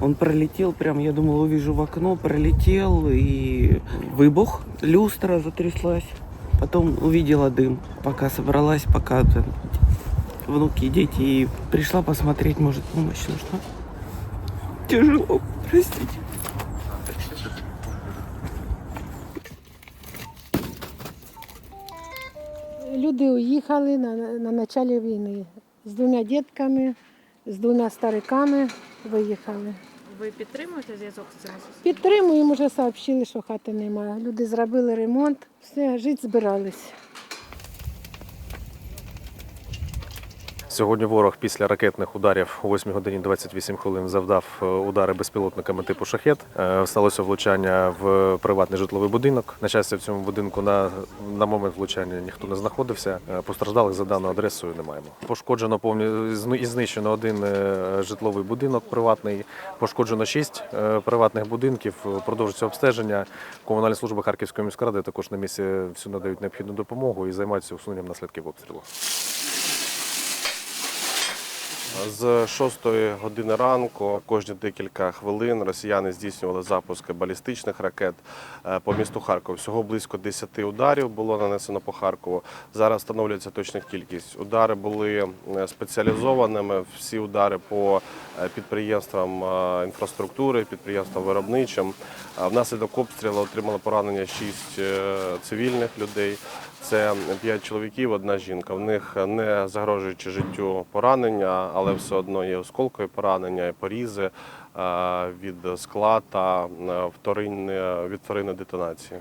Он пролетел, прям, я думал, увижу в окно, пролетел и выбух, люстра затряслась. Потом увидела дым, пока собралась, пока внуки, дети, и пришла посмотреть, может, помощь нужна. Тяжело, простите. Люди уїхали на, на початку війни з двома дітками, з двома стариками виїхали. Ви підтримуєте зв'язок з цими сусідами? Підтримуємо, вже сообщили, що хати немає. Люди зробили ремонт, все, жити збирались. Сьогодні ворог після ракетних ударів о 8 годині 28 хвилин завдав е, удари безпілотниками типу шахет. Е, Сталося влучання в приватний житловий будинок. На щастя, в цьому будинку на, на момент влучання ніхто не знаходився. Е, Постраждалих за даною адресою не маємо. Пошкоджено повні і знищено один житловий будинок приватний. Пошкоджено шість приватних будинків. Продовжується обстеження. Комунальні служби Харківської міськради також на місці всю надають необхідну допомогу і займаються усуненням наслідків обстрілу. З 6 години ранку кожні декілька хвилин росіяни здійснювали запуски балістичних ракет е, по місту Харков. Всього близько 10 ударів було нанесено по Харкову. Зараз встановлюється точна кількість. Удари були спеціалізованими. Всі удари по е, підприємствам е, інфраструктури, підприємствам виробничим. Внаслідок обстрілу отримали поранення 6 цивільних людей. Це 5 чоловіків, одна жінка. В них не загрожуючи життю поранення, але все одно є осколкові поранення, порізи е, від скла та е, вторинне- від вторинної детонації.